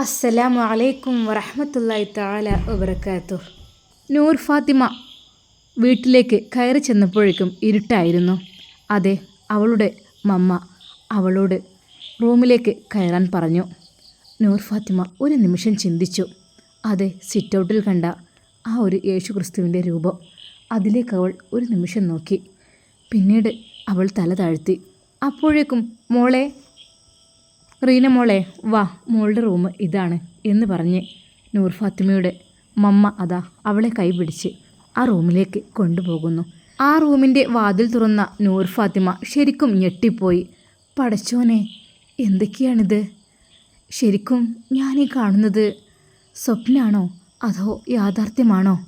അസ്സലാമു അലൈക്കും വറഹമത്തല്ലായി താല വബർക്കാത്തു നൂർ ഫാത്തിമ വീട്ടിലേക്ക് കയറി ചെന്നപ്പോഴേക്കും ഇരുട്ടായിരുന്നു. അതെ അവളുടെ മമ്മ അവളോട് റൂമിലേക്ക് കയറാൻ പറഞ്ഞു. നൂർ ഫാത്തിമ ഒരു നിമിഷം ചിന്തിച്ചു. അതെ സിറ്റൗട്ടിൽ കണ്ട ആ ഒരു യേശു ക്രിസ്തുവിന്റെ രൂപം. അതിലേക്ക് അവൾ ഒരു നിമിഷം നോക്കി. പിന്നീട് അവൾ തല താഴ്ത്തി. അപ്പോഴേക്കും മോളെ റീന മോളെ വാ മോളുടെ റൂം ഇതാണ് എന്ന് പറഞ്ഞ് നൂർ ഫാത്തിമയുടെ മമ്മ അതാ അവളെ കൈപിടിച്ച് ആ റൂമിലേക്ക് കൊണ്ടുപോകുന്നു. ആ റൂമിന്റെ വാതിൽ തുറന്ന നൂർ ഫാത്തിമ ശരിക്കും ഞെട്ടിപ്പോയി. പടച്ചോനെ എന്തൊക്കെയാണിത്? ശരിക്കും ഞാൻ ഈ കാണുന്നത് സ്വപ്നാണോ അതോ യാഥാർത്ഥ്യമാണോ?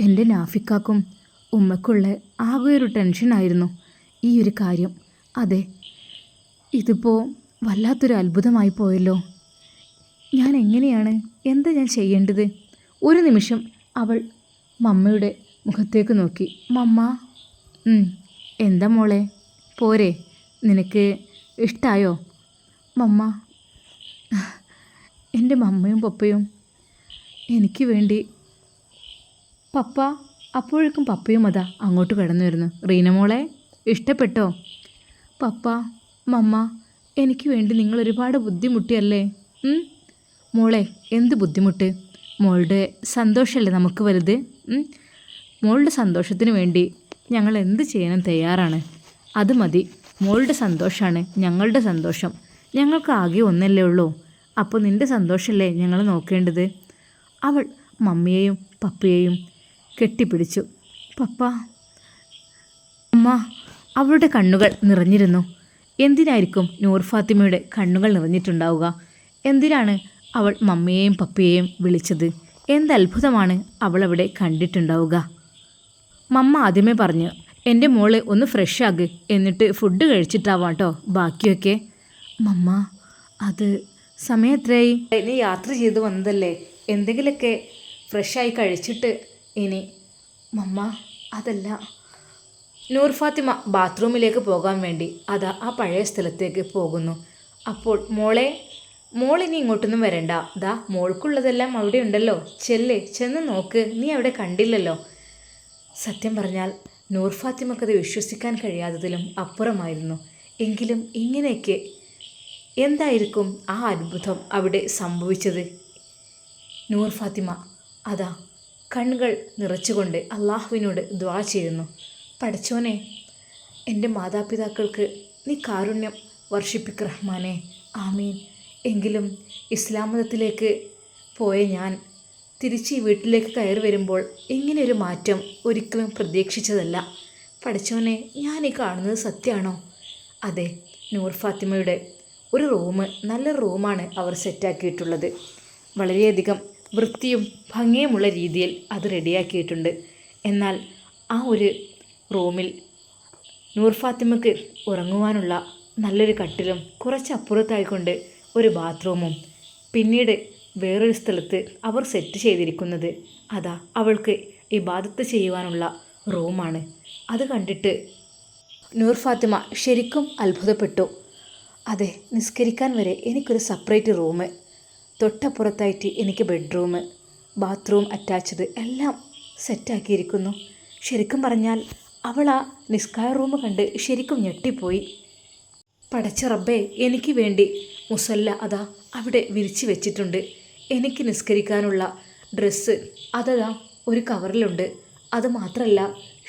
എന്റെ നാഫിക്കാക്കും ഉമ്മക്കുള്ള ആകെ ഒരു ടെൻഷനായിരുന്നു ഈ ഒരു കാര്യം. അതെ ഇതിപ്പോൾ വല്ലാത്തൊരു അത്ഭുതമായി പോയല്ലോ. ഞാൻ എങ്ങനെയാണ്? എന്താ ഞാൻ ചെയ്യേണ്ടത്? ഒരു നിമിഷം അവൾ മമ്മയുടെ മുഖത്തേക്ക് നോക്കി. മമ്മ. എന്താ മോളെ? പോരെ. നിനക്ക് ഇഷ്ടായോ? മമ്മ. എന്റെ മമ്മയും പപ്പയും. എനിക്ക് വേണ്ടി. പപ്പ അപ്പോഴേക്കും പപ്പയും അതാ അങ്ങോട്ട് കടന്നു വരുന്നു. റീന മോളെ ഇഷ്ടപ്പെട്ടോ? പപ്പ മമ്മ എനിക്ക് വേണ്ടി നിങ്ങൾ ഒരുപാട് ബുദ്ധിമുട്ടിയല്ലേ മോളെ എന്ത് ബുദ്ധിമുട്ട്? മോളുടെ സന്തോഷമല്ലേ നമുക്ക് വലുത്? മോളുടെ സന്തോഷത്തിന് വേണ്ടി ഞങ്ങൾ എന്ത് ചെയ്യാനും തയ്യാറാണ്. അത് മതി. മോളുടെ സന്തോഷമാണ് ഞങ്ങളുടെ സന്തോഷം. ഞങ്ങൾക്ക് ആകെ ഒന്നല്ലേ ഉള്ളൂ. അപ്പോൾ നിന്റെ സന്തോഷമല്ലേ ഞങ്ങൾ നോക്കേണ്ടത്? അവൾ മമ്മിയെയും പപ്പയെയും കെട്ടിപ്പിടിച്ചു. പപ്പ അമ്മ അവളുടെ കണ്ണുകൾ നിറഞ്ഞിരുന്നു. എന്തിനായിരിക്കും നൂർ ഫാത്തിമയുടെ കണ്ണുകൾ നിറഞ്ഞിട്ടുണ്ടാവുക? എന്തിനാണ് അവൾ മമ്മിയെയും പപ്പയെയും വിളിച്ചത്? എന്തത്ഭുതമാണ് അവൾ അവിടെ കണ്ടിട്ടുണ്ടാവുക? മമ്മ ആദ്യമേ പറഞ്ഞു എന്റെ മോളെ ഒന്ന് ഫ്രഷ് ആക്ക് എന്നിട്ട് ഫുഡ് കഴിച്ചിട്ടാവാം കേട്ടോ ബാക്കിയൊക്കെ. മമ്മ അത് സമയം എത്രയായി ഇനി യാത്ര ചെയ്ത് വന്നതല്ലേ എന്തെങ്കിലുമൊക്കെ ഫ്രഷായി കഴിച്ചിട്ട് ഇനി മമ്മ അതല്ല നൂർ ഫാത്തിമ ബാത്റൂമിലേക്ക് പോകാൻ വേണ്ടി അതാ ആ പഴയ സ്ഥലത്തേക്ക് പോകുന്നു. അപ്പോൾ മോളെ മോൾ ഇനി ഇങ്ങോട്ടൊന്നും വരണ്ട. ദാ മോൾക്കുള്ളതെല്ലാം അവിടെ ഉണ്ടല്ലോ. ചെല്ലേ ചെന്ന് നോക്ക്. നീ അവിടെ കണ്ടില്ലല്ലോ. സത്യം പറഞ്ഞാൽ നൂർ ഫാത്തിമക്കത് വിശ്വസിക്കാൻ കഴിയാത്തതിലും അപ്പുറമായിരുന്നു. എങ്കിലും ഇങ്ങനെയൊക്കെ എന്തായിരിക്കും ആ അത്ഭുതം അവിടെ സംഭവിച്ചത്? നൂർ ഫാത്തിമ അതാ കണ്ണുകൾ നിറച്ചുകൊണ്ട് അള്ളാഹുവിനോട് ദ്വാ ചെയ്യുന്നു. പഠിച്ചോനെ എന്റെ മാതാപിതാക്കൾക്ക് നീ കാരുണ്യം വർഷിപ്പിക്ക് റഹ്മാനെ. ആമീൻ. എങ്കിലും ഇസ്ലാം മതത്തിലേക്ക് പോയ ഞാൻ തിരിച്ച് ഈ വീട്ടിലേക്ക് കയറി വരുമ്പോൾ ഇങ്ങനെയൊരു മാറ്റം ഒരിക്കലും പ്രതീക്ഷിച്ചതല്ല. പഠിച്ചോനെ ഞാൻ ഈ കാണുന്നത് സത്യമാണോ? അതെ നൂർ ഫാത്തിമയുടെ ഒരു റൂം നല്ല റൂമാണ് അവർ സെറ്റാക്കിയിട്ടുള്ളത്. വളരെയധികം വൃത്തിയും ഭംഗിയുമുള്ള രീതിയിൽ അത് റെഡിയാക്കിയിട്ടുണ്ട്. എന്നാൽ ആ ഒരു റൂമിൽ. നൂർ ഫാത്തിമക്ക് ഉറങ്ങുവാനുള്ള നല്ലൊരു കട്ടിലും കുറച്ചപ്പുറത്തായിക്കൊണ്ട് ഒരു ബാത്റൂമും. പിന്നീട് വേറൊരു സ്ഥലത്ത് അവർ സെറ്റ് ചെയ്തിരിക്കുന്നത്. അതാ അവൾക്ക് ഇബാദത്ത് ചെയ്യുവാനുള്ള റൂമാണ്. അത് കണ്ടിട്ട് നൂർ ഫാത്തിമ ശരിക്കും അത്ഭുതപ്പെട്ടു. അതെ നിസ്കരിക്കാൻ വരെ എനിക്കൊരു സെപ്പറേറ്റ് റൂം തൊട്ടപ്പുറത്തായിട്ട് എനിക്ക് ബെഡ്റൂം ബാത്റൂം അറ്റാച്ച്ഡ് എല്ലാം സെറ്റാക്കിയിരിക്കുന്നു ശരിക്കും പറഞ്ഞാൽ അവൾ ആ നിസ്കാര റൂം കണ്ട് ശരിക്കും ഞെട്ടിപ്പോയി. പടച്ച റബ്ബേ എനിക്ക് വേണ്ടി മുസല്ല അതാ അവിടെ വിരിച്ചു വെച്ചിട്ടുണ്ട്. എനിക്ക് നിസ്കരിക്കാനുള്ള ഡ്രസ്സ് അതതാ ഒരു കവറിലുണ്ട്. അത് മാത്രമല്ല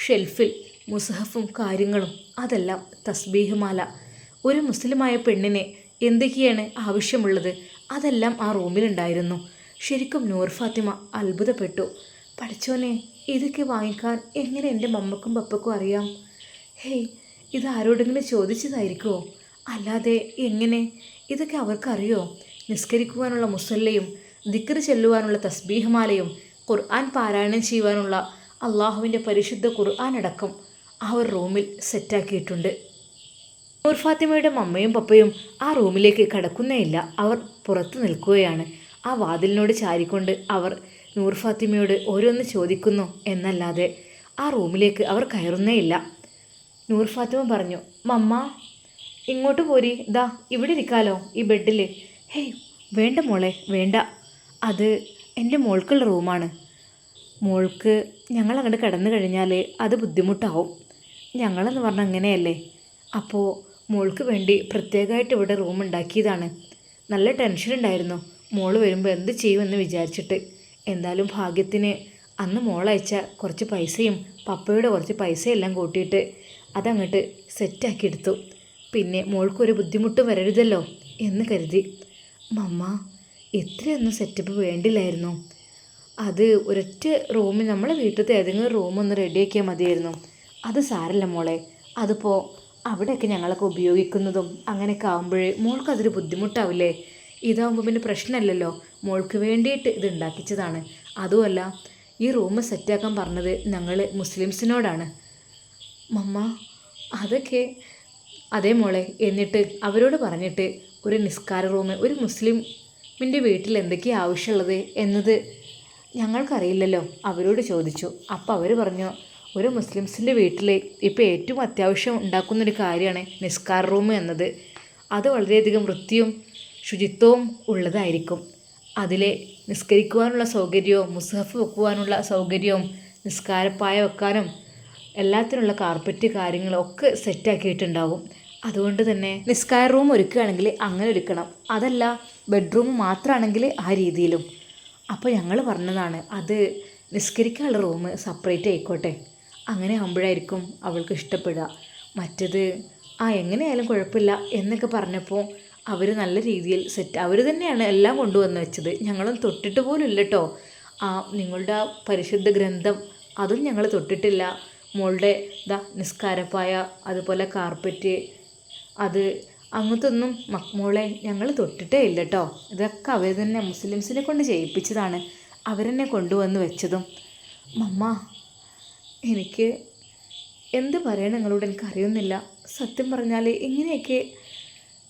ഷെൽഫിൽ മുസഹഫും കാര്യങ്ങളും അതെല്ലാം തസ്ബീഹുമാല. ഒരു മുസ്ലിമായ പെണ്ണിനെ എന്തൊക്കെയാണ് ആവശ്യമുള്ളത്? അതെല്ലാം ആ റൂമിലുണ്ടായിരുന്നു ശരിക്കും നൂർ ഫാത്തിമ അത്ഭുതപ്പെട്ടു. പഠിച്ചോനെ ഇതൊക്കെ വാങ്ങിക്കാൻ എങ്ങനെ എന്റെ മമ്മക്കും പപ്പക്കും അറിയാം? ഹേയ് ഇത് ആരോടെങ്കിലും ചോദിച്ചതായിരിക്കുമോ അല്ലാതെ എങ്ങനെ? ഇതൊക്കെ അവർക്കറിയോ? നിസ്കരിക്കുവാനുള്ള മുസല്ലയും ദിക്കർ ചെല്ലുവാനുള്ള തസ്ബീഹമാലയും ഖുർആൻ പാരായണം ചെയ്യുവാനുള്ള അള്ളാഹുവിന്റെ പരിശുദ്ധ ഖുർആൻ അടക്കം അവർ റൂമിൽ സെറ്റാക്കിയിട്ടുണ്ട്. നൂർ ഫാത്തിമയുടെ മമ്മയും പപ്പയും ആ റൂമിലേക്ക് കടക്കുന്നേയില്ല അവർ പുറത്ത് നിൽക്കുകയാണ്. ആ വാതിലിനോട് ചാരിക്കൊണ്ട് അവർ നൂർ ഫാത്തിമയോട് ഓരോന്ന് ചോദിക്കുന്നു എന്നല്ലാതെ ആ റൂമിലേക്ക് അവർ കയറുന്നേയില്ല നൂർ ഫാത്തിമ പറഞ്ഞു മമ്മ ഇങ്ങോട്ട് പോരി. ദാ ഇവിടെ ഇരിക്കാലോ ഈ ബെഡിൽ ഹേയ് വേണ്ട മോളെ വേണ്ട. അത് എന്റെ മോൾക്കുള്ള റൂമാണ്. മോൾക്ക് ഞങ്ങൾ അങ്ങോട്ട് കിടന്നു കഴിഞ്ഞാൽ അത് ബുദ്ധിമുട്ടാവും. ഞങ്ങളെന്ന് പറഞ്ഞാൽ അങ്ങനെയല്ലേ? അപ്പോൾ മോൾക്ക് വേണ്ടി പ്രത്യേകമായിട്ട് ഇവിടെ റൂം ഉണ്ടാക്കിയതാണ്. നല്ല ടെൻഷൻ ഉണ്ടായിരുന്നു മോൾ വരുമ്പോൾ എന്ത് ചെയ്യുമെന്ന് വിചാരിച്ചിട്ട്. എന്തായാലും ഭാഗ്യത്തിന് അന്ന് മോളയച്ച കുറച്ച് പൈസയും പപ്പയുടെ കുറച്ച് പൈസയെല്ലാം കൂട്ടിയിട്ട് അതങ്ങോട്ട് സെറ്റാക്കി എടുത്തു പിന്നെ മോൾക്കൊരു ബുദ്ധിമുട്ട് വരരുതല്ലോ എന്ന് കരുതി. മമ്മ ഇത്രയൊന്നും സെറ്റപ്പ് വേണ്ടില്ലായിരുന്നു. അത് ഒരൊറ്റ റൂമിൽ നമ്മളെ വീട്ടിലത്തെ ഏതെങ്കിലും റൂം ഒന്ന് റെഡിയാക്കിയാൽ മതിയായിരുന്നു. അത് സാരല്ല മോളെ. അതിപ്പോൾ അവിടെയൊക്കെ ഞങ്ങളൊക്കെ ഉപയോഗിക്കുന്നതും അങ്ങനെയൊക്കെ ആകുമ്പോഴേ മോൾക്കതൊരു ബുദ്ധിമുട്ടാവില്ലേ? ഇതാകുമ്പോൾ പിന്നെ പ്രശ്നമല്ലല്ലോ മോൾക്ക് വേണ്ടിയിട്ട് ഇത് ഉണ്ടാക്കിച്ചതാണ്. അതുമല്ല ഈ റൂം സെറ്റാക്കാൻ പറഞ്ഞത് ഞങ്ങൾ മുസ്ലിംസിനോടാണ്. മമ്മ അതൊക്കെ. അതേ മോളെ എന്നിട്ട് അവരോട് പറഞ്ഞിട്ട് ഒരു നിസ്കാര റൂം ഒരു മുസ്ലിമിന്റെ വീട്ടിൽ എന്തൊക്കെയാണ് ആവശ്യമുള്ളത് എന്നത് ഞങ്ങൾക്കറിയില്ലല്ലോ. അവരോട് ചോദിച്ചു. അപ്പോൾ അവർ പറഞ്ഞു ഒരു മുസ്ലിംസിന്റെ വീട്ടിൽ ഇപ്പോൾ ഏറ്റവും അത്യാവശ്യം ഉണ്ടാക്കുന്നൊരു കാര്യമാണ് നിസ്കാര റൂം എന്നത്. അത് വളരെയധികം വൃത്തിയും ശുചിത്വവും ഉള്ളതായിരിക്കും. അതിലെ നിസ്കരിക്കുവാനുള്ള സൗകര്യവും മുസഹഫ് വെക്കുവാനുള്ള സൗകര്യവും നിസ്കാരപ്പായ വെക്കാനും എല്ലാത്തിനുള്ള കാർപ്പറ്റ് കാര്യങ്ങളും ഒക്കെ സെറ്റാക്കിയിട്ടുണ്ടാവും അതുകൊണ്ട് തന്നെ നിസ്കാര റൂം ഒരുക്കുകയാണെങ്കിൽ അങ്ങനെ ഒരുക്കണം. അതല്ല ബെഡ്റൂം മാത്രമാണെങ്കിൽ ആ രീതിയിലും. അപ്പോൾ ഞങ്ങൾ പറഞ്ഞതാണ് അത് നിസ്കരിക്കാനുള്ള റൂം സെപ്പറേറ്റ് ആയിക്കോട്ടെ. അങ്ങനെ ആകുമ്പോഴായിരിക്കും അവൾക്ക് ഇഷ്ടപ്പെടുക. മറ്റത് ആ എങ്ങനെയായാലും കുഴപ്പമില്ല എന്നൊക്കെ പറഞ്ഞപ്പോൾ അവർ നല്ല രീതിയിൽ സെറ്റ് അവർ തന്നെയാണ് എല്ലാം കൊണ്ടുവന്ന് വെച്ചത്. ഞങ്ങളും തൊട്ടിട്ട് പോലും ഇല്ല കേട്ടോ ആ നിങ്ങളുടെ ആ പരിശുദ്ധ ഗ്രന്ഥം അതും ഞങ്ങൾ തൊട്ടിട്ടില്ല. മോളുടെ ഇതാ നിസ്കാരപ്പായ അതുപോലെ കാർപ്പറ്റ് അത് അങ്ങനത്തെ ഒന്നും മോളെ ഞങ്ങൾ തൊട്ടിട്ടേ ഇല്ല കേട്ടോ ഇതൊക്കെ അവർ തന്നെ മുസ്ലിംസിനെ കൊണ്ട് ചെയ്യിപ്പിച്ചതാണ്. അവരെന്നെ കൊണ്ടുവന്ന് വെച്ചതും. മമ്മ എനിക്ക് എന്ത് പറയണം നിങ്ങളോട്? എനിക്കറിയുന്നില്ല. സത്യം പറഞ്ഞാൽ ഇങ്ങനെയൊക്കെ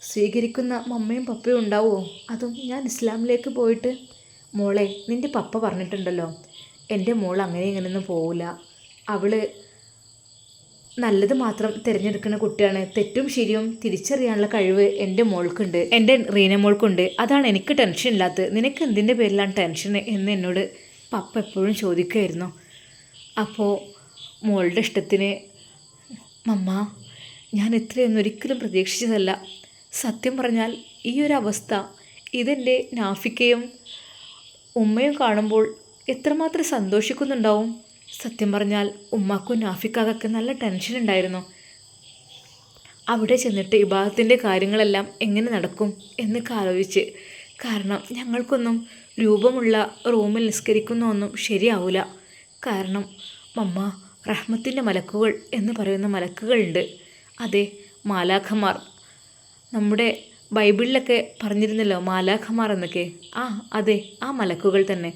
സ്വീകരിക്കുന്ന മമ്മയും പപ്പയും ഉണ്ടാവുമോ അതും ഞാൻ ഇസ്ലാമിലേക്ക് പോയിട്ട്. മോളെ നിന്റെ പപ്പ പറഞ്ഞിട്ടുണ്ടല്ലോ. എന്റെ മോൾ അങ്ങനെ ഇങ്ങനെയൊന്നും പോവില്ല അവൾ നല്ലത് മാത്രം തിരഞ്ഞെടുക്കുന്ന കുട്ടിയാണ്. തെറ്റും ശരിയും തിരിച്ചറിയാനുള്ള കഴിവ് എന്റെ മോൾക്കുണ്ട്. എന്റെ റീന മോൾക്കുണ്ട്. അതാണ് എനിക്ക് ടെൻഷൻ ഇല്ലാത്തത്. നിനക്ക് എന്തിന്റെ പേരിലാണ് ടെൻഷൻ എന്ന് എന്നോട് പപ്പ എപ്പോഴും ചോദിക്കുമായിരുന്നു. അപ്പോൾ മോളുടെ ഇഷ്ടത്തിന് മമ്മ ഞാൻ ഇത്രയൊന്നും ഒരിക്കലും പ്രതീക്ഷിച്ചതല്ല. സത്യം പറഞ്ഞാൽ ഈ ഒരു അവസ്ഥ ഇതെന്റെ നാഫിക്കയും ഉമ്മയും കാണുമ്പോൾ എത്രമാത്രം സന്തോഷിക്കുന്നുണ്ടാവും? സത്യം പറഞ്ഞാൽ ഉമ്മാക്കും നാഫിക്കാകൊക്കെ നല്ല ടെൻഷൻ ഉണ്ടായിരുന്നു. അവിടെ ചെന്നിട്ട് വിഭാഗത്തിന്റെ കാര്യങ്ങളെല്ലാം എങ്ങനെ നടക്കും എന്നൊക്കെ ആലോചിച്ച്. കാരണം ഞങ്ങൾക്കൊന്നും രൂപമുള്ള റൂമിൽ നിസ്കരിക്കുന്ന ഒന്നും ശരിയാവില്ല കാരണം മമ്മ റഹ്മത്തിന്റെ മലക്കുകൾ എന്ന് പറയുന്ന മലക്കുകളുണ്ട്. അതെ മാലാഖമാർ. നമ്മുടെ ബൈബിളിലൊക്കെ പറഞ്ഞിരുന്നല്ലോ മാലാഖമാർ എന്നൊക്കെ. ആ അതെ ആ മലക്കുകൾ തന്നെ.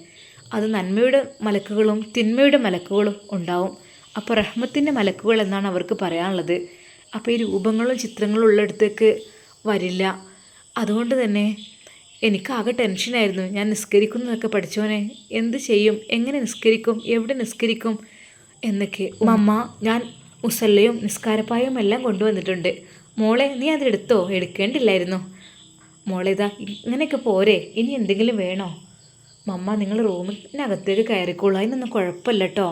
അത് നന്മയുടെ മലക്കുകളും തിന്മയുടെ മലക്കുകളും ഉണ്ടാവും. അപ്പോൾ റഹ്മത്തിന്റെ മലക്കുകൾ എന്നാണ് അവർക്ക് പറയാനുള്ളത്. അപ്പോൾ ഈ രൂപങ്ങളും ചിത്രങ്ങളും ഉള്ളിടത്തേക്ക് വരില്ല. അതുകൊണ്ട് തന്നെ എനിക്കാകെ ടെൻഷനായിരുന്നു. ഞാൻ നിസ്കരിക്കുന്നതൊക്കെ പഠിച്ചോനെ എന്ത് ചെയ്യും എങ്ങനെ നിസ്കരിക്കും എവിടെ നിസ്കരിക്കും എന്നൊക്കെ. മമ്മ ഞാൻ മുസല്ലയും നിസ്കാരപ്പായും എല്ലാം കൊണ്ടുവന്നിട്ടുണ്ട്. മോളെ നീ അതെടുത്തോ എടുക്കേണ്ടില്ലായിരുന്നു. മോളെ ഇതാ ഇങ്ങനെയൊക്കെ പോരെ. ഇനി എന്തെങ്കിലും വേണോ? മമ്മ നിങ്ങൾ റൂമിനകത്തേക്ക് കയറിക്കോളൂ. അതിനൊന്നും കുഴപ്പമില്ല കേട്ടോ.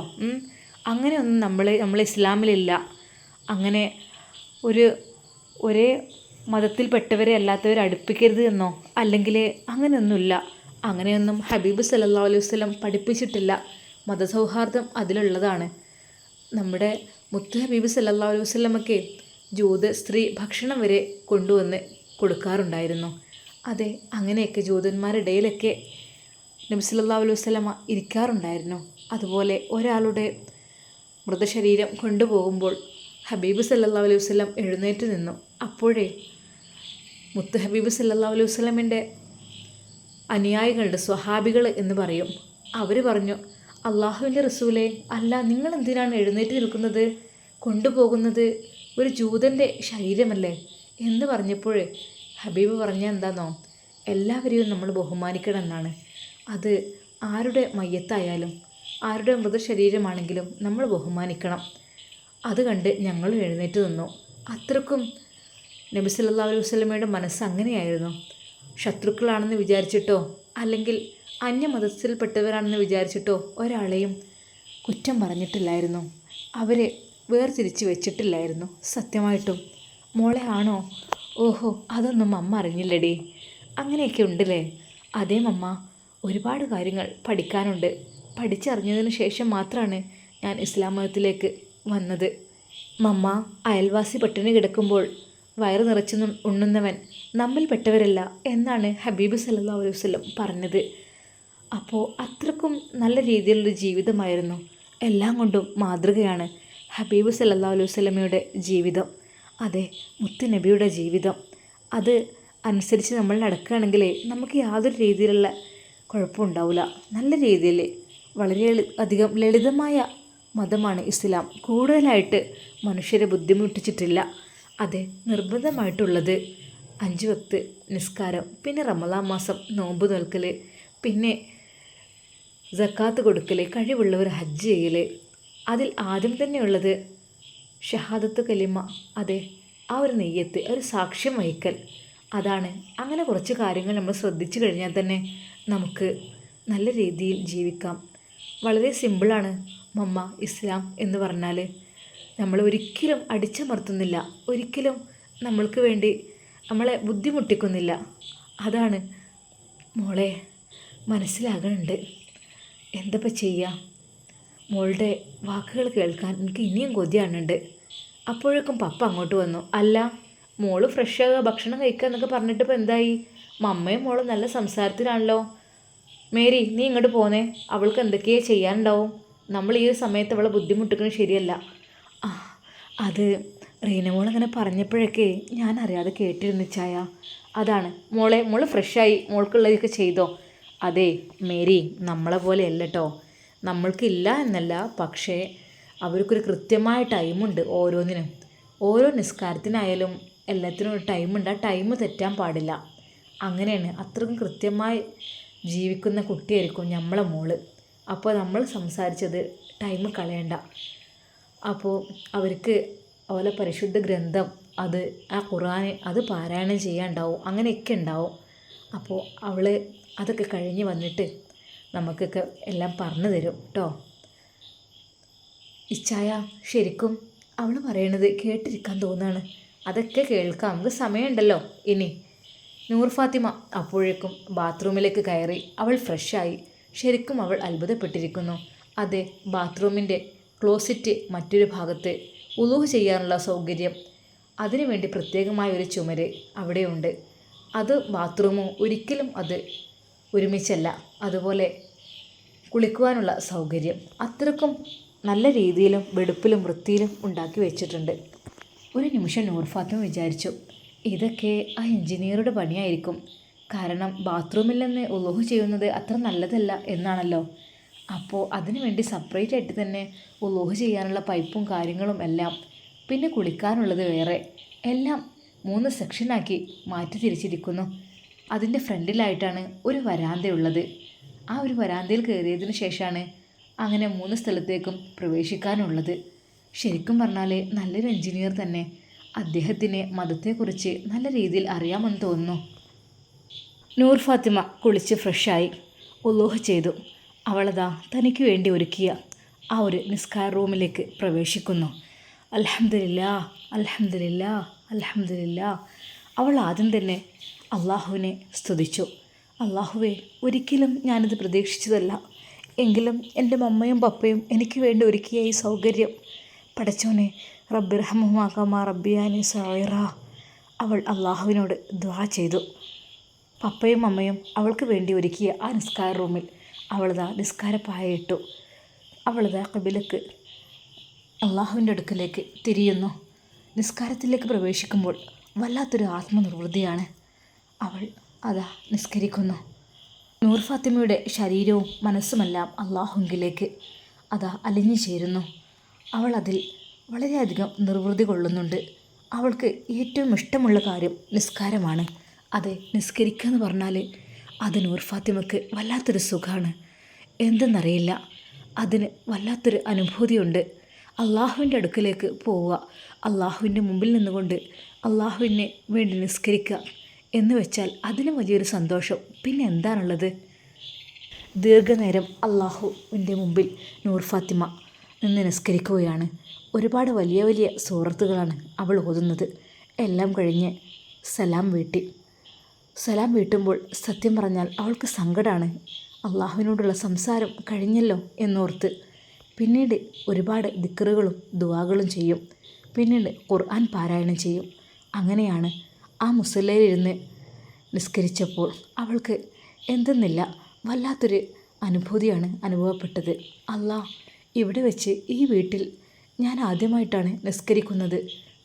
അങ്ങനെയൊന്നും നമ്മൾ നമ്മൾ ഇസ്ലാമിലില്ല. അങ്ങനെ ഒരു ഒരേ മതത്തിൽപ്പെട്ടവരെ അല്ലാത്തവരെ അടുപ്പിക്കരുത് എന്നോ? അല്ലെങ്കിൽ അങ്ങനെയൊന്നുമില്ല. അങ്ങനെയൊന്നും ഹബീബ് സല്ലാ അലൈഹി വസ്ലം പഠിപ്പിച്ചിട്ടില്ല. മതസൗഹാർദ്ദം അതിലുള്ളതാണ്. നമ്മുടെ മുത്ത് ഹബീബ് സല്ലാ അലൈഹി വസ്ലമൊക്കെ ജൂത സ്ത്രീ ഭക്ഷണം വരെ കൊണ്ടുവന്ന് കൊടുക്കാറുണ്ടായിരുന്നു. അതെ അങ്ങനെയൊക്കെ ജൂതന്മാരുടെ ഇടയിലൊക്കെ നബി അലൈഹി വസ്ലമ ഇരിക്കാറുണ്ടായിരുന്നു. അതുപോലെ ഒരാളുടെ മൃതശരീരം കൊണ്ടുപോകുമ്പോൾ ഹബീബ് സല്ലാ അലൈഹി വസ്ലം എഴുന്നേറ്റ് നിന്നു. അപ്പോഴേ മുത്ത് ഹബീബ് സല്ലാ അലൈഹി വസ്ലമിന്റെ അനുയായികളുടെ സ്വഹാബികൾ എന്ന് പറയും. അവർ പറഞ്ഞു അള്ളാഹുവിന്റെ റസൂലെ അല്ല നിങ്ങൾ എന്തിനാണ് എഴുന്നേറ്റ് നിൽക്കുന്നത്? കൊണ്ടുപോകുന്നത് ഒരു ജൂതന്റെ ശരീരമല്ലേ എന്ന് പറഞ്ഞപ്പോൾ ഹബീബ് പറഞ്ഞ എന്താണോ എല്ലാവരെയും നമ്മൾ ബഹുമാനിക്കണം എന്നാണ് അത് ആരുടെ മയ്യത്തായാലും ആരുടെ മൃതശരീരമാണെങ്കിലും നമ്മൾ ബഹുമാനിക്കണം. അത് കണ്ട് ഞങ്ങൾ എഴുന്നേറ്റ് നിന്നു. അത്രക്കും നബി സല്ലാ അലൈഹി വസ്ലമയുടെ മനസ്സ് അങ്ങനെയായിരുന്നു. ശത്രുക്കളാണെന്ന് വിചാരിച്ചിട്ടോ? അല്ലെങ്കിൽ അന്യമതത്തിൽപ്പെട്ടവരാണെന്ന് വിചാരിച്ചിട്ടോ? ഒരാളെയും കുറ്റം പറഞ്ഞിട്ടില്ലായിരുന്നു. അവരെ വേർതിരിച്ച് വെച്ചിട്ടില്ലായിരുന്നു. സത്യമായിട്ടും. മോളെ ആണോ? ഓഹോ അതൊന്നും അമ്മ അറിഞ്ഞില്ലടി. അങ്ങനെയൊക്കെ ഉണ്ടല്ലേ? അതേ മമ്മ ഒരുപാട് കാര്യങ്ങൾ പഠിക്കാനുണ്ട്. പഠിച്ചറിഞ്ഞതിന് ശേഷം മാത്രമാണ് ഞാൻ ഇസ്ലാം മതത്തിലേക്ക് വന്നത്. മമ്മ അയൽവാസി പട്ടിണി കിടക്കുമ്പോൾ വയറ് നിറച്ചു ഉണ്ണുന്നവൻ നമ്മിൽ പെട്ടവരല്ല എന്നാണ് ഹബീബ് സല്ലാ അലൈഹി വസല്ലം പറഞ്ഞത്. അപ്പോൾ അത്രക്കും നല്ല രീതിയിലുള്ള ജീവിതമായിരുന്നു. എല്ലാം കൊണ്ടും മാതൃകയാണ്. ഹബീബ് സല്ലാ അലൈഹി വസല്ലമയുടെ ജീവിതം. അതെ മുത്ത് നബിയുടെ ജീവിതം. അത് അനുസരിച്ച് നമ്മൾ നടക്കുകയാണെങ്കിൽ നമുക്ക് യാതൊരു രീതിയിലുള്ള കുഴപ്പമുണ്ടാവില്ല നല്ല രീതിയിൽ വളരെ അധികം ലളിതമായ മതമാണ് ഇസ്ലാം. കൂടുതലായിട്ട് മനുഷ്യരെ ബുദ്ധിമുട്ടിച്ചിട്ടില്ല. അതെ നിർബന്ധമായിട്ടുള്ളത് അഞ്ച് വക്ത് നിസ്കാരം പിന്നെ റമദാൻ മാസം നോമ്പ് നോൽക്കൽ പിന്നെ ജക്കാത്ത് കൊടുക്കൽ കഴിവുള്ളവർ ഹജ്ജ് ചെയ്യൽ അതിൽ ആദ്യം തന്നെയുള്ളത് ഷഹാദത്ത് കലിമ. അതെ ആ ഒരു നെയ്യത്ത് ഒരു സാക്ഷ്യം വഹിക്കൽ. അതാണ്. അങ്ങനെ കുറച്ച് കാര്യങ്ങൾ നമ്മൾ ശ്രദ്ധിച്ചു കഴിഞ്ഞാൽ തന്നെ നമുക്ക് നല്ല രീതിയിൽ ജീവിക്കാം. വളരെ സിമ്പിളാണ് മമ്മ ഇസ്ലാം എന്ന് പറഞ്ഞാൽ നമ്മൾ ഒരിക്കലും അടിച്ചമർത്തുന്നില്ല. ഒരിക്കലും നമ്മൾക്ക് വേണ്ടി നമ്മളെ ബുദ്ധിമുട്ടിക്കുന്നില്ല. അതാണ്. മോളെ മനസ്സിലാകുന്നുണ്ട് എന്തപ്പോൾ ചെയ്യുക മോളുടെ വാക്കുകൾ കേൾക്കാൻ എനിക്ക് ഇനിയും കൊതിയാണുണ്ട്. അപ്പോഴേക്കും പപ്പ അങ്ങോട്ട് വന്നു. അല്ല മോൾ ഫ്രഷ് ആകുക ഭക്ഷണം കഴിക്കുക എന്നൊക്കെ പറഞ്ഞിട്ട് ഇപ്പോൾ എന്തായി? മമ്മയും മോളും നല്ല സംസാരത്തിലാണല്ലോ. മേരി നീ ഇങ്ങോട്ട് പോന്നേ. അവൾക്ക് എന്തൊക്കെയാ ചെയ്യാനുണ്ടാവും. നമ്മൾ ഈ ഒരു സമയത്ത് അവളെ ബുദ്ധിമുട്ടിക്കുന്നത് ശരിയല്ല. ആ അത് റീനമോൾ അങ്ങനെ പറഞ്ഞപ്പോഴൊക്കെ ഞാൻ അറിയാതെ കേട്ടിരുന്നു ചായ. അതാണ് മോളെ മോൾ ഫ്രഷായി മോൾക്കുള്ളതൊക്കെ ചെയ്തോ. അതെ മേരി നമ്മളെ പോലെ അല്ല കേട്ടോ നമ്മൾക്കില്ല എന്നല്ല പക്ഷേ അവർക്കൊരു കൃത്യമായ ടൈമുണ്ട് ഓരോന്നിനും. ഓരോ നിസ്കാരത്തിനായാലും എല്ലാത്തിനും ഒരു ടൈമുണ്ട്. ആ ടൈം തെറ്റാൻ പാടില്ല. അങ്ങനെയാണ്. അത്രയും കൃത്യമായി ജീവിക്കുന്ന കുട്ടിയായിരിക്കും നമ്മളെ മോൾ. അപ്പോൾ നമ്മൾ സംസാരിച്ചത് ടൈം കളയണ്ട. അപ്പോൾ അവർക്ക് അവരെ പരിശുദ്ധ ഗ്രന്ഥം അത് ആ ഖുറാൻ അത് പാരായണം ചെയ്യാണ്ടാവും അങ്ങനെയൊക്കെ ഉണ്ടാവും. അപ്പോൾ അവൾ അതൊക്കെ കഴിഞ്ഞ് വന്നിട്ട് നമുക്കൊക്കെ എല്ലാം പറഞ്ഞു തരും കേട്ടോ ഇച്ചായ ശരിക്കും അവൾ പറയണത് കേട്ടിരിക്കാൻ തോന്നാണ്. അതൊക്കെ കേൾക്കാം. നമുക്ക് സമയമുണ്ടല്ലോ ഇനി. നൂർ ഫാത്തിമ അപ്പോഴേക്കും ബാത്റൂമിലേക്ക് കയറി അവൾ ഫ്രഷായി. ശരിക്കും അവൾ അത്ഭുതപ്പെട്ടിരിക്കുന്നു. അതെ ബാത്റൂമിന്റെ ക്ലോസറ്റ് മറ്റൊരു ഭാഗത്ത് ഉളുവ് ചെയ്യാനുള്ള സൗകര്യം. അതിനുവേണ്ടി പ്രത്യേകമായ ഒരു ചുമര് അവിടെയുണ്ട്. അത് ബാത്റൂമോ? ഒരിക്കലും അത് ഒരുമിച്ചല്ല. അതുപോലെ കുളിക്കുവാനുള്ള സൗകര്യം അത്രക്കും നല്ല രീതിയിലും വെടുപ്പിലും വൃത്തിയിലും ഉണ്ടാക്കി വെച്ചിട്ടുണ്ട്. ഒരു നിമിഷം നൂർഫാത്തും വിചാരിച്ചു ഇതൊക്കെ ആ എഞ്ചിനീയറുടെ പണിയായിരിക്കും. കാരണം ബാത്റൂമിൽ നിന്ന് ഉലോഹ് ചെയ്യുന്നത് അത്ര നല്ലതല്ല എന്നാണല്ലോ. അപ്പോൾ അതിനുവേണ്ടി സെപ്പറേറ്റ് ആയിട്ട് തന്നെ ഉലോഹ് ചെയ്യാനുള്ള പൈപ്പും കാര്യങ്ങളും എല്ലാം പിന്നെ കുളിക്കാനുള്ളത് വേറെ എല്ലാം മൂന്ന് സെക്ഷനാക്കി മാറ്റി തിരിച്ചിരിക്കുന്നു. അതിന്റെ ഫ്രണ്ടിലായിട്ടാണ് ഒരു വരാന്തയുള്ളത്. ആ ഒരു വരാന്തയിൽ കയറിയതിനു ശേഷമാണ് അങ്ങനെ മൂന്ന് സ്ഥലത്തേക്കും പ്രവേശിക്കാനുള്ളത്. ശരിക്കും പറഞ്ഞാൽ നല്ലൊരു എഞ്ചിനീയർ തന്നെ. അദ്ദേഹത്തിന് മതത്തെക്കുറിച്ച് നല്ല രീതിയിൽ അറിയാമെന്ന് തോന്നുന്നു. നൂർ ഫാത്തിമ കുളിച്ച് ഫ്രഷായി ഉലോഹ ചെയ്തു. അവളതാ തനിക്ക് വേണ്ടി ഒരുക്കിയ ആ ഒരു നിസ്കാര റൂമിലേക്ക് പ്രവേശിക്കുന്നു. അൽഹംദുലില്ലാ അൽഹംദുലില്ലാ അൽഹംദുലില്ലാ. അവൾ ആദ്യം തന്നെ അള്ളാഹുവിനെ സ്തുതിച്ചു. അള്ളാഹുവെ ഒരിക്കലും ഞാനിത് പ്രതീക്ഷിച്ചതല്ല. എങ്കിലും എന്റെ മമ്മയും പപ്പയും എനിക്ക് വേണ്ടി ഒരുക്കിയ ഈ സൗകര്യം. പടച്ചോനെ റബ്ബിർഹമുമാക്കമാ റബ്ബിയാനി സൈറ അവൾ അള്ളാഹുവിനോട് ദ്വാ ചെയ്തു. പപ്പയും അമ്മയും അവൾക്ക് വേണ്ടി ഒരുക്കിയ ആ നിസ്കാര റൂമിൽ അവളതാ നിസ്കാരപ്പായ ഇട്ടു. അവളതാ കബിലക്ക് അള്ളാഹുവിന്റെ അടുക്കലേക്ക് തിരിയുന്നു. നിസ്കാരത്തിലേക്ക് പ്രവേശിക്കുമ്പോൾ വല്ലാത്തൊരു ആത്മനിർവൃതിയാണ് അവൾ. അതാ നിസ്കരിക്കുന്നു. നൂർ ഫാത്തിമയുടെ ശരീരവും മനസ്സുമെല്ലാം അള്ളാഹുങ്കിലേക്ക് അതാ അലിഞ്ഞു ചേരുന്നു. അവൾ അതിൽ വളരെയധികം നിർവൃതി കൊള്ളുന്നുണ്ട്. അവൾക്ക് ഏറ്റവും ഇഷ്ടമുള്ള കാര്യം നിസ്കാരമാണ്. അത് നിസ്കരിക്കുക എന്ന് പറഞ്ഞാൽ അത് നൂർ ഫാത്തിമക്ക് വല്ലാത്തൊരു സുഖമാണ് എന്തെന്നറിയില്ല. അതിന് വല്ലാത്തൊരു അനുഭൂതിയുണ്ട്. അള്ളാഹുവിന്റെ അടുക്കലേക്ക് പോവുക അള്ളാഹുവിന്റെ മുമ്പിൽ നിന്നുകൊണ്ട് അള്ളാഹുവിനെ വേണ്ടി നിസ്കരിക്കുക എന്ന് വെച്ചാൽ അതിലും വലിയൊരു സന്തോഷം. പിന്നെ എന്താണുള്ളത്? ദീർഘനേരം അള്ളാഹുവിന്റെ മുമ്പിൽ നൂർ ഫാത്തിമ നിന്ന് നിസ്കരിക്കുകയാണ്. ഒരുപാട് വലിയ വലിയ സൂറത്തുകളാണ് അവൾ ഓതുന്നത്. എല്ലാം കഴിഞ്ഞ് സലാം വീട്ടി. സലാം വീട്ടുമ്പോൾ സത്യം പറഞ്ഞാൽ അവൾക്ക് സങ്കടമാണ് അള്ളാഹുവിനോടുള്ള സംസാരം കഴിഞ്ഞല്ലോ എന്നോർത്ത് പിന്നീട് ഒരുപാട് ദിക്കറുകളും ദുവാകളും ചെയ്യും. പിന്നീട് ഖുർആൻ പാരായണം ചെയ്യും. അങ്ങനെയാണ് ആ മുസല്ലയിലിരുന്ന് നിസ്കരിച്ചപ്പോൾ അവൾക്ക് എന്തെന്നില്ല വല്ലാത്തൊരു അനുഭൂതിയാണ് അനുഭവപ്പെട്ടത്. അല്ലാ ഇവിടെ വെച്ച് ഈ വീട്ടിൽ ഞാൻ ആദ്യമായിട്ടാണ് നിസ്കരിക്കുന്നത്.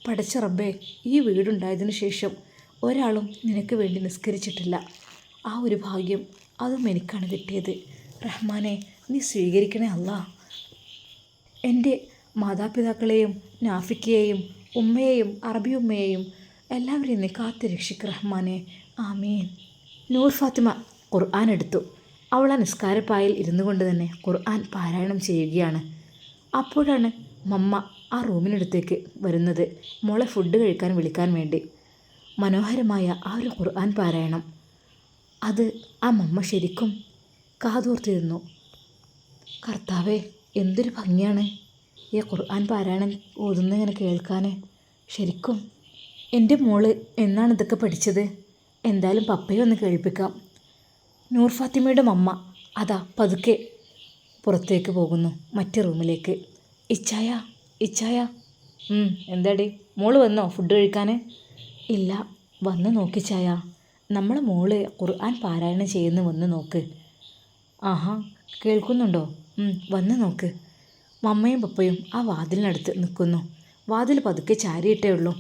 പടച്ച റബ്ബേ ഈ വീടുണ്ടായതിനു ശേഷം ഒരാളും നിനക്ക് വേണ്ടി നിസ്കരിച്ചിട്ടില്ല. ആ ഒരു ഭാഗ്യം അതും എനിക്കാണ് കിട്ടിയത്. റഹ്മാനെ നീ സ്വീകരിക്കണേ അല്ല എന്റെ മാതാപിതാക്കളെയും നാഫിക്കയെയും ഉമ്മയെയും അറബി ഉമ്മയെയും എല്ലാവരെയും നീ കാത്തു രക്ഷിക്ക് റഹ്മാനെ. ആമീൻ. നൂർ ഫാത്തിമ ഖുർആൻ എടുത്തു. അവൾ ആ നിസ്കാരപ്പായിൽ ഇരുന്നു കൊണ്ട് തന്നെ ഖുർആൻ പാരായണം ചെയ്യുകയാണ്. അപ്പോഴാണ് മമ്മ ആ റൂമിനടുത്തേക്ക് വരുന്നത് മോളെ ഫുഡ് കഴിക്കാൻ വിളിക്കാൻ വേണ്ടി. മനോഹരമായ ആ ഒരു ഖുർആൻ പാരായണം. അത് ആ മമ്മ ശരിക്കും കാതോർത്തിരുന്നു കർത്താവേ എന്തൊരു ഭംഗിയാണ് ഈ ഖുർആൻ പാരായണം ഓതുന്ന ഇങ്ങനെ കേൾക്കാൻ ശരിക്കും എന്റെ മോൾ എന്നാണ് ഇതൊക്കെ പഠിച്ചത്? എന്തായാലും പപ്പയെ ഒന്ന് കേൾപ്പിക്കാം. നൂർ ഫാത്തിമയുടെ മമ്മ അതാ പതുക്കെ പുറത്തേക്ക് പോകുന്നു മറ്റേ റൂമിലേക്ക്. ഇച്ചായ ഇച്ചായ. എന്താടി? മോൾ വന്നോ ഫുഡ് കഴിക്കാൻ ഇല്ല വന്ന് നോക്കിച്ചായ ചായ നമ്മളെ മോൾ ഖുർആൻ പാരായണം ചെയ്യുന്ന വന്ന് നോക്ക്. ആഹാ കേൾക്കുന്നുണ്ടോ? വന്ന് നോക്ക്. മമ്മയും പപ്പയും ആ വാതിലിനടുത്ത് നിൽക്കുന്നു. വാതിൽ പതുക്കെ ചാരിയിട്ടേ ഉള്ളൂ.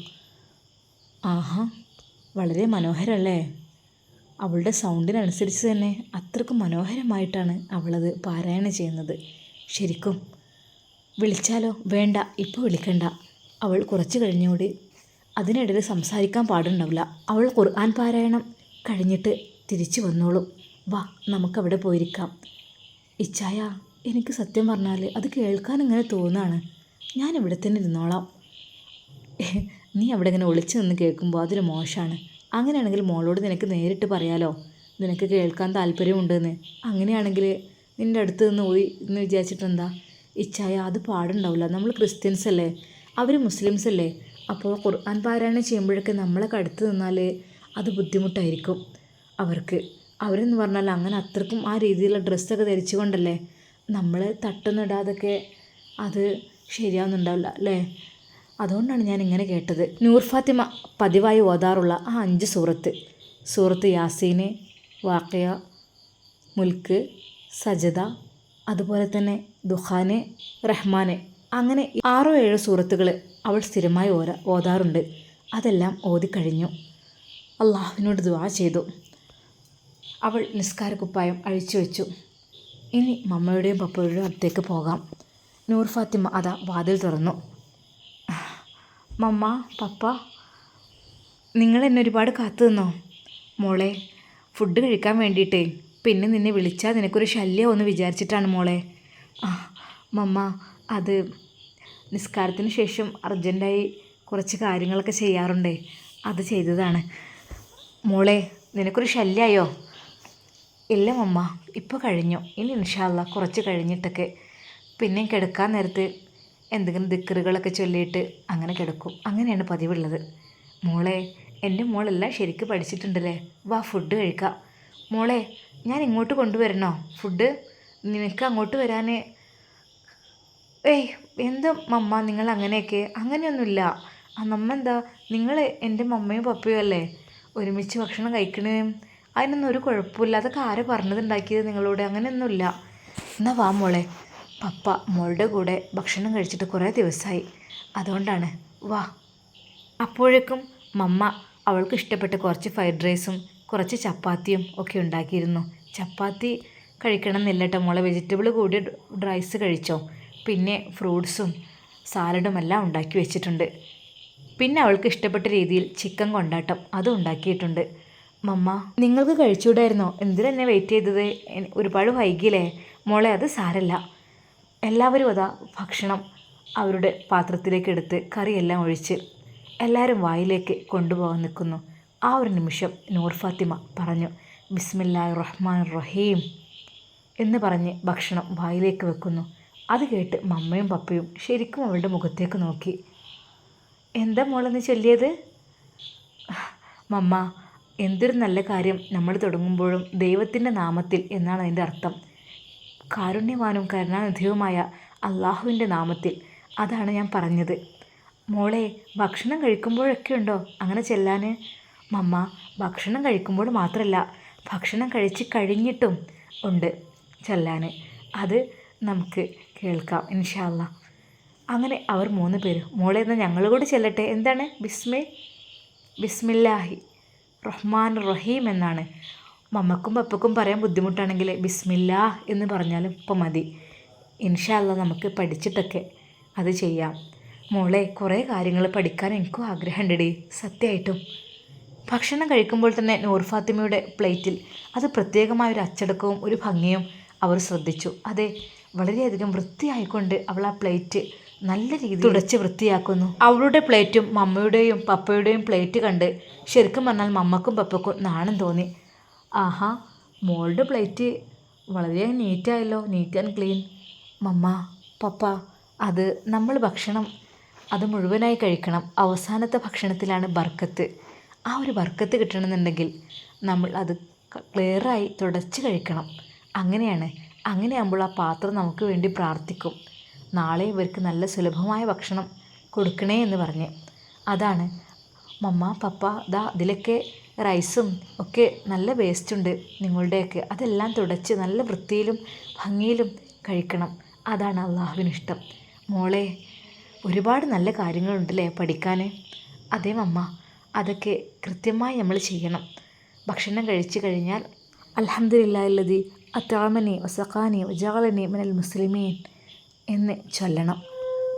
ആഹാ വളരെ മനോഹരമല്ലേ അവളുടെ സൗണ്ടിനനുസരിച്ച് തന്നെ അത്രക്കും മനോഹരമായിട്ടാണ് അവളത് പാരായണം ചെയ്യുന്നത്. ശരിക്കും വിളിച്ചാലോ? വേണ്ട ഇപ്പോൾ വിളിക്കണ്ട. അവൾ കുറച്ച് കഴിഞ്ഞുകൂടി അതിനിടയിൽ സംസാരിക്കാൻ പാടുണ്ടാവില്ല. അവൾ ഖുർആൻ പാരായണം കഴിഞ്ഞിട്ട് തിരിച്ചു വന്നോളും. വാ നമുക്കവിടെ പോയിരിക്കാം. ഇച്ചായ എനിക്ക് സത്യം പറഞ്ഞാൽ അത് കേൾക്കാൻ ഇങ്ങനെ തോന്നുകയാണ് ഞാൻ ഇവിടെ തന്നെ ഇരുന്നോളാം. നീ അവിടെ ഇങ്ങനെ ഒളിച്ചു നിന്ന് കേൾക്കുമ്പോൾ അതൊരു മോശമാണ് അങ്ങനെയാണെങ്കിൽ മോളോട് നിനക്ക് നേരിട്ട് പറയാലോ? നിനക്ക് കേൾക്കാൻ താല്പര്യമുണ്ടെന്ന്. അങ്ങനെയാണെങ്കിൽ നിന്റെ അടുത്ത് നിന്ന് പോയി എന്ന് വിചാരിച്ചിട്ടെന്താ? ഇച്ചായ അത് പാടുണ്ടാവില്ല നമ്മൾ ക്രിസ്ത്യൻസ് അല്ലേ? അവർ മുസ്ലിംസ് അല്ലേ? അപ്പോൾ ഖുർആൻ പാരായണം ചെയ്യുമ്പോഴൊക്കെ നമ്മളൊക്കെ അടുത്ത് നിന്നാൽ അത് ബുദ്ധിമുട്ടായിരിക്കും അവർക്ക്. അവരെന്ന് പറഞ്ഞാൽ അങ്ങനെ അത്രക്കും ആ രീതിയിലുള്ള ഡ്രസ്സൊക്കെ ധരിച്ചുകൊണ്ടല്ലേ? നമ്മൾ തട്ടൊന്നും ഇടാതൊക്കെ അത് ശരിയാവുന്നുണ്ടാവില്ല അല്ലേ? അതുകൊണ്ടാണ് ഞാൻ ഇങ്ങനെ കേട്ടത്. നൂർ ഫാത്തിമ പതിവായി ഓതാറുള്ള ആ അഞ്ച് സൂറത്ത്. സൂറത്ത് യാസീന് വാക്കയ മുൽക്ക് സജദ അതുപോലെ തന്നെ ദുഹാന് റഹ്മാന് അങ്ങനെ ആറോ ഏഴോ സൂറത്തുകൾ അവൾ സ്ഥിരമായി ഓര ഓതാറുണ്ട്. അതെല്ലാം ഓതിക്കഴിഞ്ഞു. അള്ളാഹുവിനോട് ദുവാ ചെയ്തു. അവൾ നിസ്കാരക്കുപ്പായം അഴിച്ചു വെച്ചു. ഇനി മമ്മയുടെയും പപ്പയുടെയും അടുത്തേക്ക് പോകാം. നൂർ ഫാത്തിമ അതാ വാതിൽ തുറന്നു. മമ്മ പപ്പ നിങ്ങൾ എന്നെ ഒരുപാട് കാത്തു നിന്നോ? മോളെ ഫുഡ് കഴിക്കാൻ വേണ്ടിയിട്ടേ. പിന്നെ നിന്നെ വിളിച്ചാൽ നിനക്കൊരു ശല്യമെന്ന് വിചാരിച്ചിട്ടാണ് മോളെ. ആ മമ്മ അത് നിസ്കാരത്തിന് ശേഷം അർജന്റായി കുറച്ച് കാര്യങ്ങളൊക്കെ ചെയ്യാറുണ്ടേ. അത് ചെയ്തതാണ്. മോളെ നിനക്കൊരു ശല്യമായോ ഇല്ല മമ്മ. ഇപ്പോൾ കഴിഞ്ഞു. ഇനി ഇൻഷാല്ല കുറച്ച് കഴിഞ്ഞിട്ടൊക്കെ. പിന്നെ കിടക്കാൻ നേരത്ത് എന്തെങ്കിലും ദിക്കറുകളൊക്കെ ചൊല്ലിയിട്ട് അങ്ങനെ കിടക്കും. അങ്ങനെയാണ് പതിവുള്ളത്. മോളെ എന്റെ മോളെല്ലാം ശരിക്ക് പഠിച്ചിട്ടുണ്ടല്ലേ? വാ ഫുഡ് കഴിക്കാം. മോളെ ഞാൻ ഇങ്ങോട്ട് കൊണ്ടുവരണോ? ഫുഡ്? നിനക്ക് അങ്ങോട്ട് വരാൻ ഏയ് എന്താ മമ്മ നിങ്ങൾ അങ്ങനെയൊക്കെ? അങ്ങനെയൊന്നുമില്ല. ആ നമ്മ എന്താ? നിങ്ങൾ എന്റെ മമ്മയും പപ്പയും അല്ലേ? ഒരുമിച്ച് ഭക്ഷണം കഴിക്കണേ? അതിനൊന്നും ഒരു കുഴപ്പമില്ല അതൊക്കെ ആരെ പറഞ്ഞതുണ്ടാക്കിയത് നിങ്ങളോട്? അങ്ങനെയൊന്നുമില്ല. എന്നാ വാ മോളെ. പപ്പ മോളുടെ കൂടെ ഭക്ഷണം കഴിച്ചിട്ട് കുറേ ദിവസമായി അതുകൊണ്ടാണ് വാ. അപ്പോഴേക്കും മമ്മ അവൾക്ക് ഇഷ്ടപ്പെട്ട കുറച്ച് ഫ്രൈഡ് റൈസും കുറച്ച് ചപ്പാത്തിയും ഒക്കെ ഉണ്ടാക്കിയിരുന്നു. ചപ്പാത്തി കഴിക്കണം എന്നില്ല കേട്ടോ മോളെ. വെജിറ്റബിൾ കൂടി റൈസ് കഴിച്ചോ? പിന്നെ ഫ്രൂട്ട്സും സാലഡും എല്ലാം ഉണ്ടാക്കി വെച്ചിട്ടുണ്ട്. പിന്നെ അവൾക്ക് ഇഷ്ടപ്പെട്ട രീതിയിൽ ചിക്കൻ കൊണ്ടാട്ടം അതും ഉണ്ടാക്കിയിട്ടുണ്ട്. മമ്മ നിങ്ങൾക്ക് കഴിച്ചുകൂടായിരുന്നോ എന്തിനെന്നെ വെയിറ്റ് ചെയ്തത്? ഒരുപാട് വൈകിയില്ലേ? മോളെ അത് സാരല്ല. എല്ലാവരും അതാ ഭക്ഷണം അവരുടെ പാത്രത്തിലേക്ക് എടുത്ത് കറിയെല്ലാം ഒഴിച്ച് എല്ലാവരും വായിലേക്ക് കൊണ്ടുപോകാൻ നിൽക്കുന്നു. ആ ഒരു നിമിഷം നൂർ ഫാത്തിമ പറഞ്ഞു ബിസ്മില്ലാ റഹ്മാൻ റഹീം എന്ന് പറഞ്ഞ് ഭക്ഷണം വായിലേക്ക് വെക്കുന്നു. അത് കേട്ട് മമ്മയും പപ്പയും ശരിക്കും അവളുടെ മുഖത്തേക്ക് നോക്കി. എന്താ മോളെന്ന് ചൊല്ലിയത്? മമ്മ എന്തൊരു നല്ല കാര്യം നമ്മൾ തുടങ്ങുമ്പോഴും ദൈവത്തിന്റെ നാമത്തിൽ എന്നാണ് അതിന്റെ അർത്ഥം. കാരുണ്യവാനും കരുണാനിധിയുമായ അള്ളാഹുവിന്റെ നാമത്തിൽ അതാണ് ഞാൻ പറഞ്ഞത്. മോളെ ഭക്ഷണം കഴിക്കുമ്പോഴൊക്കെ ഉണ്ടോ അങ്ങനെ ചെല്ലാൻ മമ്മ ഭക്ഷണം കഴിക്കുമ്പോൾ മാത്രമല്ല ഭക്ഷണം കഴിച്ച് കഴിഞ്ഞിട്ടും ഉണ്ട് ചെല്ലാൻ അത് നമുക്ക് കേൾക്കാം ഇൻഷാല്ല അങ്ങനെ അവർ മൂന്ന് പേര് മോളെ എന്നാൽ ഞങ്ങൾ കൂടി ചെല്ലട്ടെ? എന്താണ്? ബിസ്മി ബിസ്മില്ലാഹി റഹ്മാൻ റഹീം എന്നാണ്. മമ്മക്കും പപ്പക്കും പറയാൻ ബുദ്ധിമുട്ടാണെങ്കിൽ ബിസ്മില്ല എന്ന് പറഞ്ഞാലും ഇപ്പം മതി. ഇൻഷാല്ല നമുക്ക് പഠിച്ചിട്ടൊക്കെ അത് ചെയ്യാം. മോളെ കുറേ കാര്യങ്ങൾ പഠിക്കാൻ എനിക്കും ആഗ്രഹമുണ്ടടി സത്യമായിട്ടും. ഭക്ഷണം കഴിക്കുമ്പോൾ തന്നെ നൂർ ഫാത്തിമയുടെ പ്ലേറ്റിൽ അത് പ്രത്യേകമായ ഒരു അച്ചടക്കവും ഒരു ഭംഗിയും അവർ ശ്രദ്ധിച്ചു. അതെ വളരെയധികം വൃത്തിയായിക്കൊണ്ട് അവൾ ആ പ്ലേറ്റ് നല്ല രീതിയിൽ തുടച്ച് വൃത്തിയാക്കുന്നു. അവളുടെ പ്ലേറ്റും മമ്മയുടെയും പപ്പയുടെയും പ്ലേറ്റ് കണ്ട് ശരിക്കും പറഞ്ഞാൽ മമ്മക്കും പപ്പക്കും നാണം തോന്നി. ആഹാ മോളുടെ പ്ലേറ്റ് വളരെ നീറ്റായല്ലോ neat and clean. Mamma papa അത് നമ്മൾ ഭക്ഷണം അത് മുഴുവനായി കഴിക്കണം. അവസാനത്തെ ഭക്ഷണത്തിലാണ് ബർക്കത്ത്. ആ ഒരു ബർക്കത്ത് കിട്ടണമെന്നുണ്ടെങ്കിൽ നമ്മൾ അത് ക്ലിയറായി തുടച്ച് കഴിക്കണം. അങ്ങനെയാണ്. അങ്ങനെയാകുമ്പോൾ ആ പാത്രം നമുക്ക് വേണ്ടി പ്രാർത്ഥിക്കും. നാളെ ഇവർക്ക് നല്ല സുലഭമായ ഭക്ഷണം കൊടുക്കണേ എന്ന് പറഞ്ഞ്. അതാണ്. മമ്മ പപ്പ ദാ അതിലൊക്കെ റൈസും ഒക്കെ നല്ല വേസ്റ്റ് ഉണ്ട് നിങ്ങളുടെയൊക്കെ. അതെല്ലാം തുടച്ച് നല്ല വൃത്തിയിലും ഭംഗിയിലും കഴിക്കണം. അതാണ് അള്ളാഹുവിന് ഇഷ്ടം മോളെ ഒരുപാട് നല്ല കാര്യങ്ങളുണ്ടല്ലേ പഠിക്കാൻ അതെ മമ്മ അതൊക്കെ കൃത്യമായി നമ്മൾ ചെയ്യണം. ഭക്ഷണം കഴിച്ചു കഴിഞ്ഞാൽ അലഹദില്ലാല്ലതി അത്താമനെ വസഖാനി വജാളനെ മിനൽ മുസ്ലിമീൻ എന്ന് ചൊല്ലണം.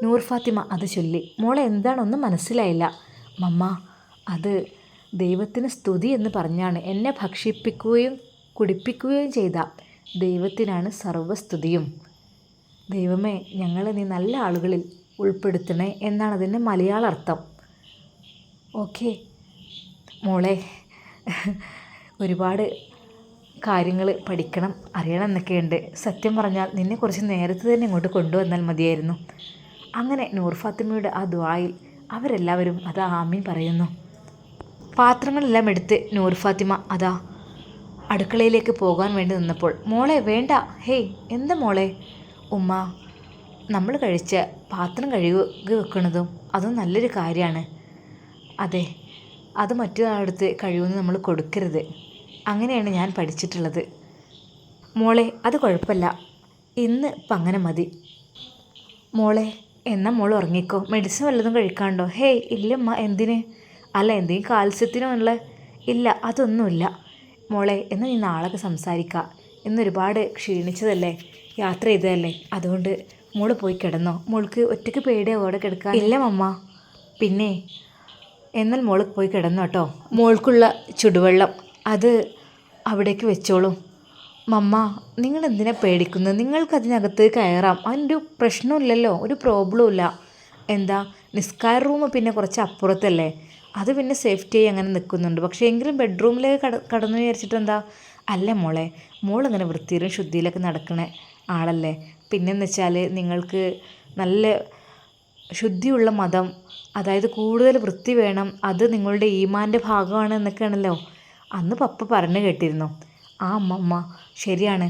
നൂർ ഫാത്തിമ അത് ചൊല്ലി. മോളെ എന്താണൊന്നും മനസ്സിലായില്ല. മമ്മ അത് ദൈവത്തിന് സ്തുതി എന്ന് പറഞ്ഞാണ് എന്നെ ഭക്ഷിപ്പിക്കുകയും കുടിപ്പിക്കുകയും ചെയ്ത. ദൈവത്തിനാണ് സർവസ്തുതിയും. ദൈവമേ ഞങ്ങളെ നീ നല്ല ആളുകളിൽ ഉൾപ്പെടുത്തണേ എന്നാണ് അതിന്റെ മലയാള അർത്ഥം ഓക്കെ. മോളെ ഒരുപാട് കാര്യങ്ങൾ പഠിക്കണം അറിയണം എന്നൊക്കെയുണ്ട് സത്യം പറഞ്ഞാൽ നിന്നെ കുറച്ച് നേരത്തെ തന്നെ ഇങ്ങോട്ട് കൊണ്ടുവന്നാൽ മതിയായിരുന്നു. അങ്ങനെ നൂർ ഫാത്തിമയുടെ ആ ദ്വായിൽ അവരെല്ലാവരും അത് ആമീൻ പറയുന്നു. പാത്രങ്ങളെല്ലാം എടുത്ത് നൂർ ഫാത്തിമ അതാ അടുക്കളയിലേക്ക് പോകാൻ വേണ്ടി നിന്നപ്പോൾ മോളെ വേണ്ട. ഹേയ് എന്ത് മോളെ? ഉമ്മ നമ്മൾ കഴിച്ച പാത്രം കഴുകി വെക്കുന്നതും അതും നല്ലൊരു കാര്യമാണ്. അതെ അത് മറ്റൊരാളടുത്ത് കഴിവെന്ന് നമ്മൾ കൊടുക്കരുത്. അങ്ങനെയാണ് ഞാൻ പഠിച്ചിട്ടുള്ളത്. മോളെ അത് കുഴപ്പമില്ല. ഇന്ന് ഇപ്പം അങ്ങനെ മതി. മോളെ എന്നാൽ മോൾ ഉറങ്ങിക്കോ? മെഡിസിൻ വല്ലതും കഴിക്കാണ്ടോ? ഹേയ് ഇല്ലമ്മ എന്തിന്? അല്ല എന്തെങ്കിലും കാൽസ്യത്തിനോ ഇല്ല അതൊന്നുമില്ല. മോളെ എന്നാൽ നീ നാളൊക്കെ സംസാരിക്കാം. ഇന്നൊരുപാട് ക്ഷീണിച്ചതല്ലേ? യാത്ര ചെയ്തതല്ലേ? അതുകൊണ്ട് മോൾ പോയി കിടന്നോ. മോൾക്ക് ഒറ്റയ്ക്ക് പേടിയാവും അവിടെ കിടക്കാൻ. ഇല്ല മമ്മ. പിന്നെ എന്നാൽ മോൾ പോയി കിടന്നു കേട്ടോ. മോൾക്കുള്ള ചുടുവെള്ളം അത് അവിടേക്ക് വെച്ചോളൂ. മമ്മ നിങ്ങൾ എന്തിനാ പേടിക്കുന്നത് നിങ്ങൾക്ക് അതിനകത്ത് കയറാം. അതിനൊരു പ്രശ്നമില്ലല്ലോ ഒരു പ്രോബ്ലം ഇല്ല എന്താ നിസ്കാര റൂം പിന്നെ കുറച്ച് അപ്പുറത്തല്ലേ അത് പിന്നെ സേഫ്റ്റി അങ്ങനെ നിൽക്കുന്നുണ്ട് പക്ഷേ എങ്കിലും ബെഡ്റൂമിലേക്ക് കട കടന്നു വിചാരിച്ചിട്ട് എന്താ? അല്ല മോളെ മോളിങ്ങനെ വൃത്തിയിലും ശുദ്ധിയിലൊക്കെ നടക്കണ ആളല്ലേ? പിന്നെന്ന് വെച്ചാൽ നിങ്ങൾക്ക് നല്ല ശുദ്ധിയുള്ള മതം അതായത് കൂടുതൽ വൃത്തി വേണം അത് നിങ്ങളുടെ ഈമാന്റെ ഭാഗമാണ് എന്നൊക്കെയാണല്ലോ? അന്ന് പപ്പ പറഞ്ഞു കേട്ടിരുന്നു. ആ അമ്മമ്മ ശരിയാണ്.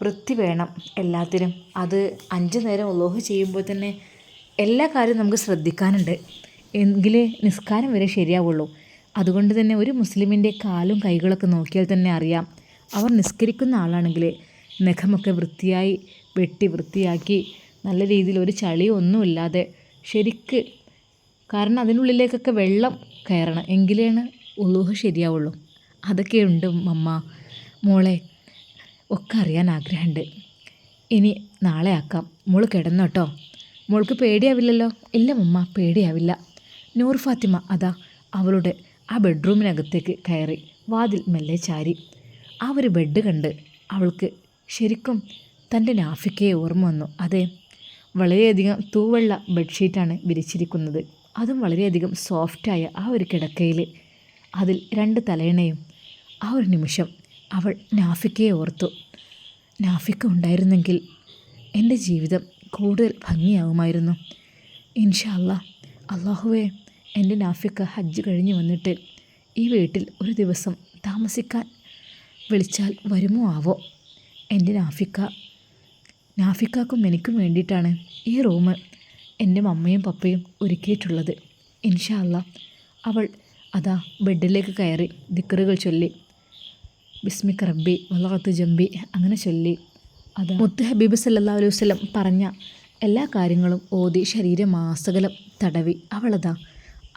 വൃത്തി വേണം എല്ലാത്തിനും. അത് അഞ്ച് നേരം ഒലോഹ് ചെയ്യുമ്പോൾ തന്നെ എല്ലാ കാര്യവും നമുക്ക് ശ്രദ്ധിക്കാനുണ്ട്. എങ്കിലേ നിസ്കാരം വരെ ശരിയാവുള്ളൂ. അതുകൊണ്ട് തന്നെ ഒരു മുസ്ലിമിന്റെ കാലും കൈകളൊക്കെ നോക്കിയാൽ തന്നെ അറിയാം. അവർ നിസ്കരിക്കുന്ന ആളാണെങ്കിൽ നഖമൊക്കെ വൃത്തിയായി വെട്ടി വൃത്തിയാക്കി നല്ല രീതിയിൽ ഒരു ചളിയോ ഒന്നുമില്ലാതെ ശരിക്ക് കാരണം അതിനുള്ളിലേക്കൊക്കെ വെള്ളം കയറണം. എങ്കിലാണ് ഉള്ളൂഹ ശരിയാവുള്ളൂ. അതൊക്കെയുണ്ട് മമ്മ മോളെ ഒക്കെ അറിയാൻ ആഗ്രഹമുണ്ട്. ഇനി നാളെ ആക്കാം. മോൾ കിടന്നോട്ടോ മോൾക്ക് പേടിയാവില്ലല്ലോ? ഇല്ല മമ്മ പേടിയാവില്ല. നൂർ ഫാത്തിമ അതാ അവളുടെ ആ ബെഡ്റൂമിനകത്തേക്ക് കയറി വാതിൽ മെല്ലെ ചാരി. ആ ഒരു ബെഡ് കണ്ട് അവൾക്ക് ശരിക്കും തന്റെ നാഫിക്കയെ ഓർമ്മ വന്നു. അതെ വളരെയധികം തൂവെള്ള ബെഡ്ഷീറ്റാണ് വിരിച്ചിരിക്കുന്നത്. അതും വളരെയധികം സോഫ്റ്റായ ആ ഒരു കിടക്കയിൽ അതിൽ രണ്ട് തലയിണയും. ആ ഒരു നിമിഷം അവൾ നാഫിക്കയെ ഓർത്തു. നാഫിക്ക ഉണ്ടായിരുന്നെങ്കിൽ എന്റെ ജീവിതം കൂടുതൽ ഭംഗിയാവുമായിരുന്നു. ഇൻഷാ അള്ളാഹുവേ എന്റെ നാഫിക്ക ഹജ്ജ് കഴിഞ്ഞ് വന്നിട്ട് ഈ വീട്ടിൽ ഒരു ദിവസം താമസിക്കാൻ വിളിച്ചാൽ വരുമോ ആവോ? എന്റെ നാഫിക്ക നാഫിക്കാക്കും എനിക്കും വേണ്ടിയിട്ടാണ് ഈ റൂം എന്റെ മമ്മയും പപ്പയും ഒരുക്കിയിട്ടുള്ളത്. ഇൻഷാല്ല അവൾ അതാ ബെഡിലേക്ക് കയറി ദിക്കറുകൾ ചൊല്ലി ബിസ്മി റബ്ബി വല്ലാത്ത ജമ്പി അങ്ങനെ ചൊല്ലി. അത് മുത്ത് ഹബീബ് സല്ലാ അലൈഹി വസ്ലം പറഞ്ഞ എല്ലാ കാര്യങ്ങളും ഓതി ശരീരമാസകലം തടവി അവളതാ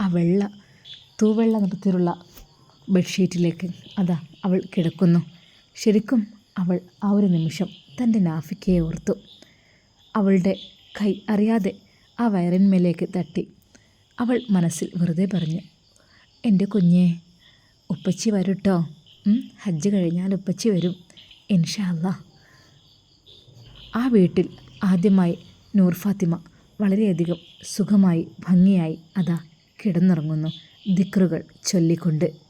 ആ വെള്ള തൂവെള്ള നിറത്തിലുള്ള ബെഡ്ഷീറ്റിലേക്ക് അതാ അവൾ കിടക്കുന്നു. ശരിക്കും അവൾ ആ ഒരു നിമിഷം തന്റെ നാഫിക്കയെ ഓർത്തു. അവളുടെ കൈ അറിയാതെ ആ വയറിന്മേലേക്ക് തട്ടി. അവൾ മനസ്സിൽ വെറുതെ പറഞ്ഞു എന്റെ കുഞ്ഞെ ഉപ്പച്ചി വരൂട്ടോ? ഹജ്ജ് കഴിഞ്ഞാൽ ഉപ്പച്ചി വരും ഇൻഷാ അല്ലാ ആ വീട്ടിൽ ആദ്യമായി നൂർ ഫാത്തിമ വളരെയധികം സുഖമായി ഭംഗിയായി അതാ കിടന്നുറങ്ങുന്നു ദിക്റുകൾ ചൊല്ലിക്കൊണ്ട്.